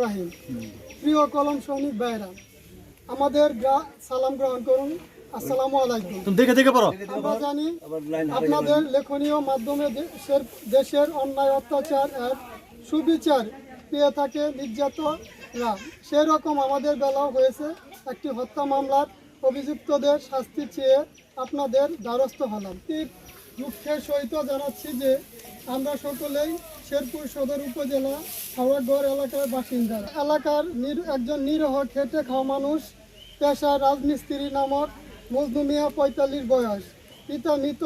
রাহিম। প্রিয় কলম সৈনিক ভাইরা আমাদের সালাম গ্রহণ করুন। আসসালামু আলাইকুম। দেখে দেখে পড়ো। আমরা জানি আপনাদের লেখনীয় মাধ্যমে দেশের দেশের অন্যায় অত্যাচার আর সুবিচার পেয়ে থাকে নির্যাতনরা। সেই রকম আমাদের বেলাও হয়েছে একটি হত্যা মামলার। অভিযুক্তদের শাস্তি চেয়ে আপনাদের দ্বারস্থ হলাম। ঠিক দুঃখের সহিত জানাচ্ছি যে আমরা সকলেই শেরপুর সদর উপজেলা হাওড়াগড় এলাকার বাসিন্দা। এলাকার নির- একজন নিরহ খেটে খাওয়া মানুষ পেশা রাজমিস্ত্রি নামক মজনু মিয়া পঁয়তাল্লিশ বয়স। পিতা মৃত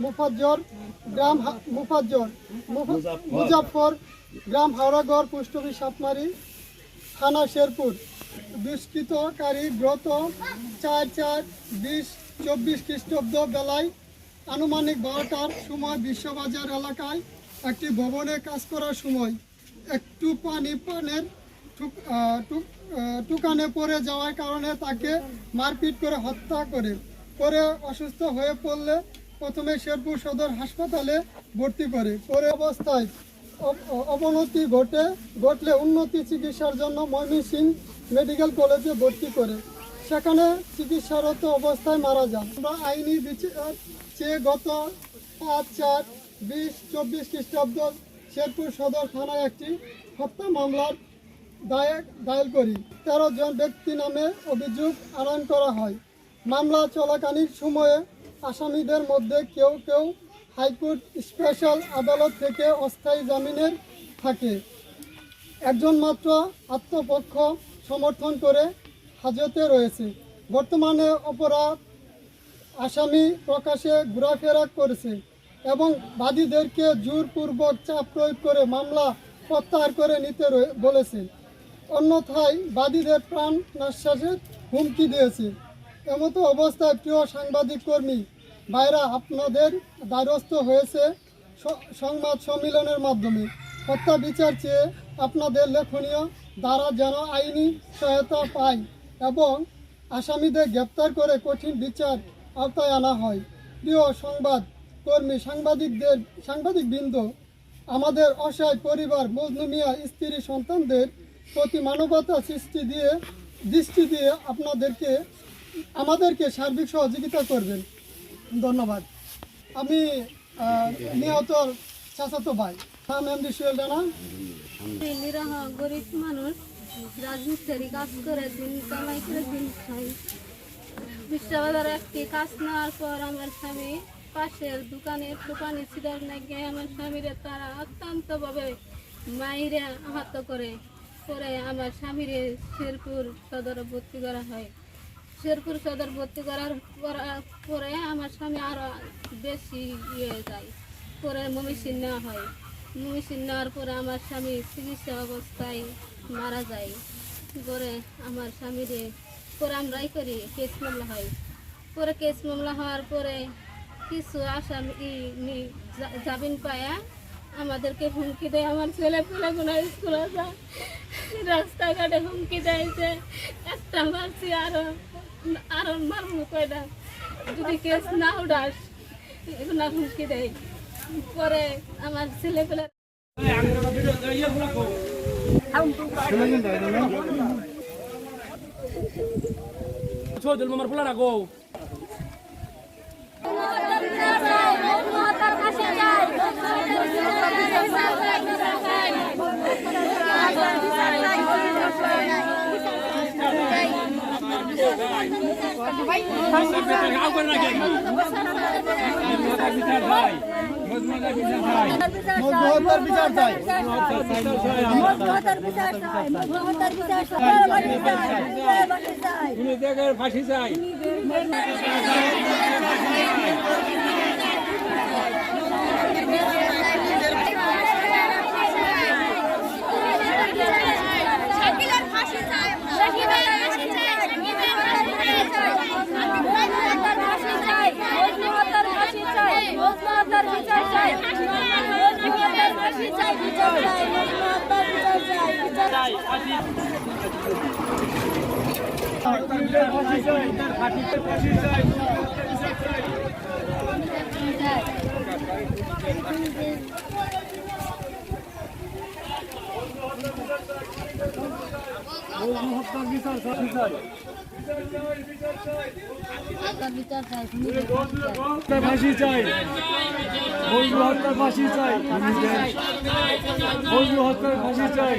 মুফাজ্জর গ্রাম মুফাজ্জর মুফ- মুজাফর গ্রাম হাওড়াগড় পোস্ট অফিস সাপমারি থানা শেরপুর। দুষ্কৃতকারী ব্রত চার চার বিশ চব্বিশ খ্রিস্টাব্দ বেলায় আনুমানিক বারোটার সময় বিশ্ববাজার এলাকায় একটি ভবনে কাজ করার সময় একটু পানি পানের টুকানে পড়ে যাওয়ার কারণে তাকে মারপিট করে হত্যা করে। পরে অসুস্থ হয়ে পড়লে প্রথমে শেরপুর সদর হাসপাতালে ভর্তি করে। পরে অবস্থায় অবনতি ঘটে, ঘটলে উন্নতি চিকিৎসার জন্য ময়মনসিংহ মেডিকেল কলেজে ভর্তি করে। সেখানে চিকিৎসারত অবস্থায় মারা যান। আমরা আইনি বিচার চেয়ে গত পাঁচ, চার, বিশ, চব্বিশ খ্রিস্টাব্দ শেরপুর সদর থানায় একটি হত্যা মামলার দায়ের দায়ের করি। তেরো জন ব্যক্তি নামে অভিযোগ আনয়ন করা হয়। মামলা চলাকালীন সময়ে আসামিদের মধ্যে কেউ কেউ হাইকোর্ট স্পেশাল আদালত থেকে অস্থায়ী জামিনের থাকে। একজন মাত্র আত্মপক্ষ সমর্থন করে হাজতে রয়েছে। বর্তমানে অপরাধ আসামি প্রকাশে ঘোরাফেরা করেছে এবং বাদীদেরকে জোরপূর্বক চাপ প্রয়োগ করে মামলা প্রত্যাহার করে নিতে বলেছে। অন্যথায় বাদীদের প্রাণ নাশ্বাসের হুমকি দিয়েছে। এমতো অবস্থায় প্রিয় সাংবাদিক কর্মী ভাইরা, আপনাদের দ্বারস্থ হয়েছে সংবাদ সম্মেলনের মাধ্যমে। হত্যা বিচার চেয়ে আপনাদের লেখনীয় দ্বারা যেন আইনি সহায়তা পায়। এবং আসামিদের গ্রেপ্তার করে কঠিন বিচার আওতায় আনা হয়। প্রিয় সংবাদ কর্মী, সাংবাদিকদের সাংবাদিক বৃন্দ আমাদের অসহায় পরিবার মজনু মিয়া স্ত্রী সন্তানদের প্রতি মানবতা সৃষ্টি দিয়ে, দৃষ্টি দিয়ে আপনাদেরকে, আমাদেরকে সার্বিক সহযোগিতা করবেন। ধন্যবাদ। আমি নিহত চাচাতো ভাই, নাম এমডি সুয়েল রানা। গরিব মানুষ রাজমিস্ত্রি কাজ করে দিন কামাই করে দিন খাই। বিশ্ববাজারে একটি কাজ নেওয়ার পর আমার স্বামী পাশের দোকানের দোকানে ছিলেন নাকি আমার স্বামীরে তারা অত্যন্তভাবে মাইরে আহত করে। পরে আমার স্বামীরে শেরপুর সদরে ভর্তি করা হয়। শেরপুর সদর ভর্তি করার পরে আমার স্বামী আরও বেশি ইয়ে যায়। পরে মমিসিন নেওয়া হয়। মমিসিন নেওয়ার পরে আমার স্বামী চিকিৎসা অবস্থায় মারা যায়। পরে আমার স্বামীরে পরে আমরাই করি, কেস মামলা হয়। পরে কেস মামলা হওয়ার পরে কিছু আসামি জামিন পায়া আমাদেরকে হুমকি দেয়। আমার ছেলে পেলে কোনো স্কুলে যায়, রাস্তাঘাটে হুমকি দেয় যে, একটা মারছি, আরও আরও মারবো কয়টা? যদি কেস না উঠাস, এগুলো হুমকি দেয়। পরে আমার ছেলে পেলে চৌধুরী মামার ফুলা রাখে বিচার ভাই বিচার চাই। ফাঁসি চাই শাকিলের ফাঁসি চাই শাকিলের ফাঁসি চাই শাকিলের ফাঁসি চাই মজনুহতার ফাঁসি চাই মজনুহতার বিচার চাই মজনুহতার ফাঁসি চাই বিচার চাই মজনুহতার বিচার চাই বিচার চাই চাই মজনু হত্যার বিচার চাই তার বিচার চাই হত্যার ফাঁসি চাই ফাঁসি চাই হত্যার ফাঁসি চাই।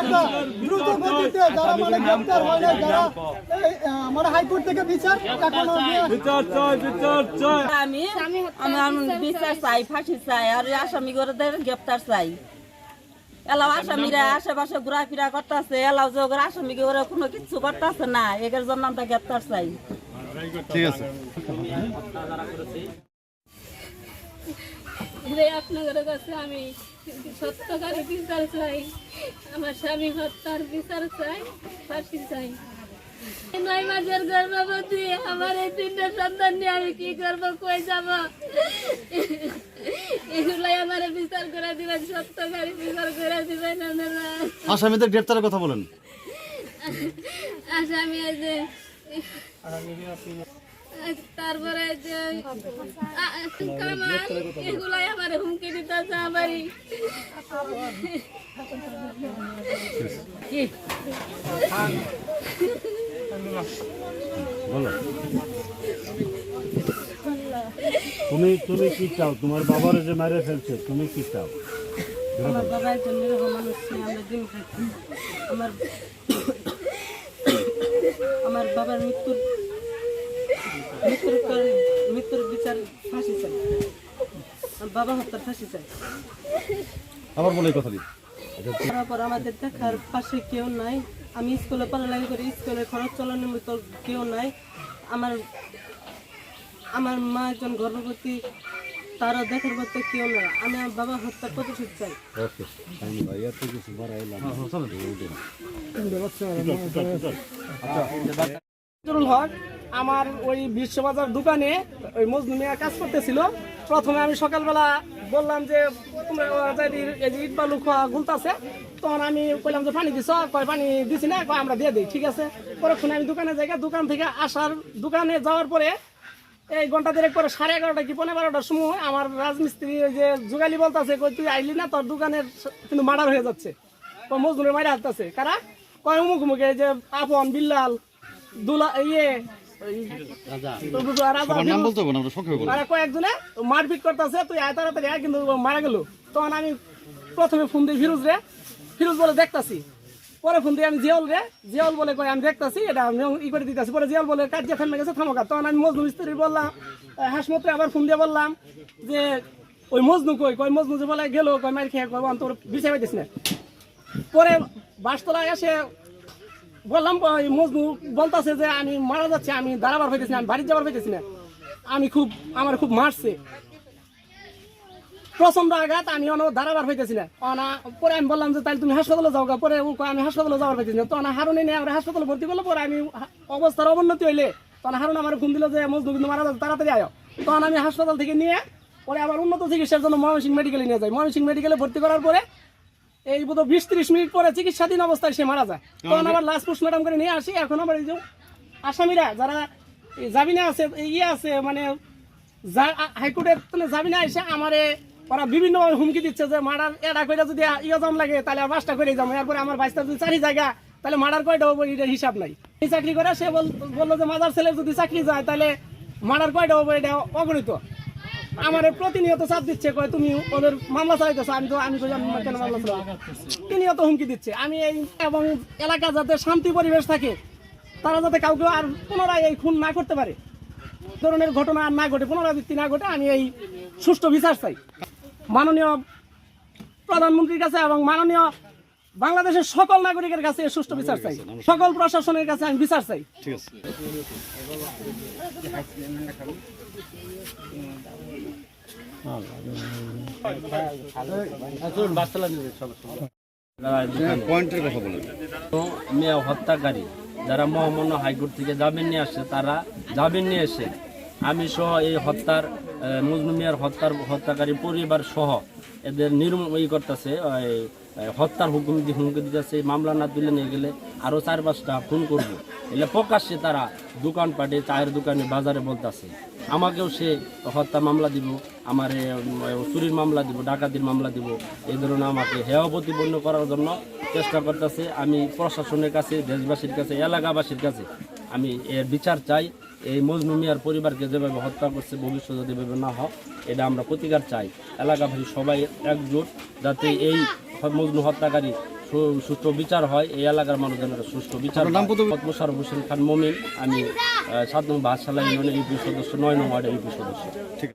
আমরা দ্রুত গতিতে যারা মানে গ্রেপ্তার হয় না যারা এই, মানে হাইকোর্ট থেকে বিচার এখনও বিচার চাই বিচার চাই। আমি আমার বিচার চাই ফাঁসি চাই আর এই আসামি করে গ্রেপ্তার চাই। এলাও আসামিরা আশেপাশে ঘোরাফেরা করতেছে এলাও যে ওদের আসামি করে কোনো কিছু করতেছে না এদের জন্য আমরা গ্রেপ্তার চাই। ঠিক আছে। আপনাদের কাছে আমি সত্যকারী বিচার চাই। আমার স্বামী হত্যার বিচার চাই ফাঁসি চাই। নয় মাসের গর্ভবতী আমার এই তিনটা সন্তান নিয়ে আমি কি করব কই যাব? এগুলাই আমার বিচার করে দিবেন সত্যকারী বিচার করে দিবেন আপনারা। আসামিদের গ্রেপ্তারের কথা বলেন। আসামি তারপরে যে কামাল এগুলাই আমার হুমকি দিতেছে আমারই বলো। তুমি তুমি কি চাও? তোমার বাবার যে মারে ফেলছে তুমি কি চাও? আমার বাবা একজন নিরহ মানুষ আমরা দিন আমার আমার বাবার মৃত্যুর মৃত্যুর মৃত্যুর বিচার ফাঁসি চাই। বাবা হত্যার ফাঁসি চাই আবার বলে কথা দিই তারপর আমাদের দেখার পাশে কেউ নাই। আমি স্কুলে পড়ালেখা করি স্কুলে খরচ চালানোর মতো কেউ নাই। আমার আমার মা একজন গর্ভবতী তারও দেখার মতো কেউ নাই। আমি আমার বাবা হত্যার প্রতিশোধ চাই। বাড়াইলাম আব্দুল হক আমার ওই বিশ্ববাজার দোকানে ওই মজনু মিয়া কাজ করতেছিল। প্রথমে আমি সকালবেলা বললাম যে, তোমরা ইট বালু খোয়া গুলতাছে, তখন আমি কইলাম যে, পানি দিছ? কয়, পানি দিছি না, কয়, আমরা দিয়ে দিই, ঠিক আছে? পরক্ষণে আমি দোকানে যাই দোকান থেকে আসার দোকানে যাওয়ার পরে এই ঘণ্টা দেড়েক পরে সাড়ে এগারোটা কি পনেরো বারোটার সময় আমার রাজমিস্ত্রি যে যুগালি বলতেছে, কই, তুই আইলি না, তোর দোকানের কিন্তু মার্ডার হয়ে যাচ্ছে। মজদুরের মাইরে হাঁটতেছে কারা? কয় উমুক উমুকে যে আপন, বিল্লাল, দুলা ইয়ে মারপিট তুই আয় কিন্তু মারা তখন আমি প্রথমে ফোন ফিরোজ রে। ফিরোজ বলে, দেখতাছি। পরে ফোন দিই আমি রে। বলে আমি দেখতাছি, এটা ই করে পরে বলে থামকা তখন আমি মিস্ত্রি বললাম আবার ফোন দিয়ে বললাম যে, ওই মজনু কই? কয় মজনু যে বলে, গেল কয় মার খেয়ে বিছাই পাইতিস না। পরে বাসতলায় এসে বললাম মজনু বলতাছে যে আমি মারা যাচ্ছি, আমি দাঁড়াবার পাইতেছি আমি বাড়ি যাবার পাইতেছি না। আমি খুব, আমার খুব মারছে। প্রচণ্ড আঘাত, আমি অন দাঁড়াবার পাইতেছি না। অনা, পরে আমি বললাম যে তাহলে তুমি হাসপাতালে যাও। পরে আমি হাসপাতালে যাওয়ার পাইতেছি না। তো তখন হারুনে নিয়ে আমরা হাসপাতালে ভর্তি করল পরে আমি অবস্থার অবনতি হইলে তখন হারুন আমার ফোন দিল যে মজদু কিন্তু মারা যাচ্ছে, তাড়াতাড়ি আয়। তখন আমি হাসপাতাল থেকে নিয়ে, পরে আবার উন্নত চিকিৎসার জন্য ময়মনসিংহ মেডিকেলে নিয়ে যাই। ময়মনসিংহ মেডিকেলে ভর্তি করার পরে এই বোধ বিশ ত্রিশ মিনিট পরে চিকিৎসাধীন অবস্থায় সে মারা যায়। তখন আবার লাস্ট পোস্টমর্টম করে নিয়ে আসি এখন আবার এই যে আসামিরা যারা জামিনে আছে ইয়ে আছে মানে যা- হাইকোর্টের মানে জামিনে এসে আমারে ওরা বিভিন্ন হুমকি দিচ্ছে যে মার্ডার এটা করে যদি ইয়ে জম লাগে তাহলে আর পাঁচটা করে যাব এরপরে আমার বাইশটা যদি চারি জায়গা তাহলে মার্ডার কয়টা হব এটার হিসাব নাই। এই চাকরি করে সে বলল যে মাদার ছেলে যদি চাকরি যায় তাহলে মার্ডার কয়টা হব এটা অগণিত। আমার প্রতিনিয়ত চাপ দিচ্ছে, কয় তুমি ওদের মামলা চালাইতেছো আমি তো আমি তো কেন মামলা চালাবো প্রতিনিয়ত হুমকি দিচ্ছে। আমি এই এবং এলাকা যাতে শান্তি পরিবেশ থাকে, তারা যাতে কাউকে আর পুনরায় এই খুন না করতে পারে। ধরনের ঘটনা আর না ঘটে, পুনরাবৃত্তি না ঘটে, আমি এই সুষ্ঠু বিচার চাই। মাননীয় প্রধানমন্ত্রীর কাছে এবং মাননীয় বাংলাদেশের সকল নাগরিকের কাছে সুষ্ঠু বিচার চাই। সকল প্রশাসনের কাছে আমি বিচার চাই। ঠিক আছে। মেয়ে হত্যাকারী, যারা মহামান্য হাইকোর্ট থেকে জামিন নিয়ে আসছে, তারা জামিন নিয়ে এসে আমি সহ এই হত্যার মজনু মিয়ার হত্যার, হত্যাকারী পরিবার সহ এদের নির্মূল করতেছে হত্যার হুকুম দিয়ে হুমকি দিতেছে মামলা না তুলে নিয়ে গেলে আরও চার পাঁচটা খুন করব। এলে প্রকাশ্যে তারা দোকানপাটে, চায়ের দোকানে, বাজারে বলতেছে, আমাকেও সে হত্যা মামলা দিব, আমার চুরির মামলা দিব, ডাকাতির মামলা দিব। এই ধরনের আমাকে হেয় প্রতিপন্ন করার জন্য চেষ্টা করতেছে। আমি প্রশাসনের কাছে, দেশবাসীর কাছে, এলাকাবাসীর কাছে, আমি এর বিচার চাই। এই মজনু মিয়ার পরিবারকে যেভাবে হত্যা করছে, ভবিষ্যতে যাতে এভাবে না হয় এটা আমরা প্রতিকার চাই। এলাকাবাসী সবাই একজোট, যাতে এই মজনু হত্যাকারী সু- সুষ্ঠু বিচার হয়। এই এলাকার মানুষজনের সুষ্ঠু বিচার মোশারফ হোসেন খান মমিন আমি সাত নম্বর বাদশালা ইউনিয়নের ইউপি সদস্য নয় নম্বর ইউপি সদস্য।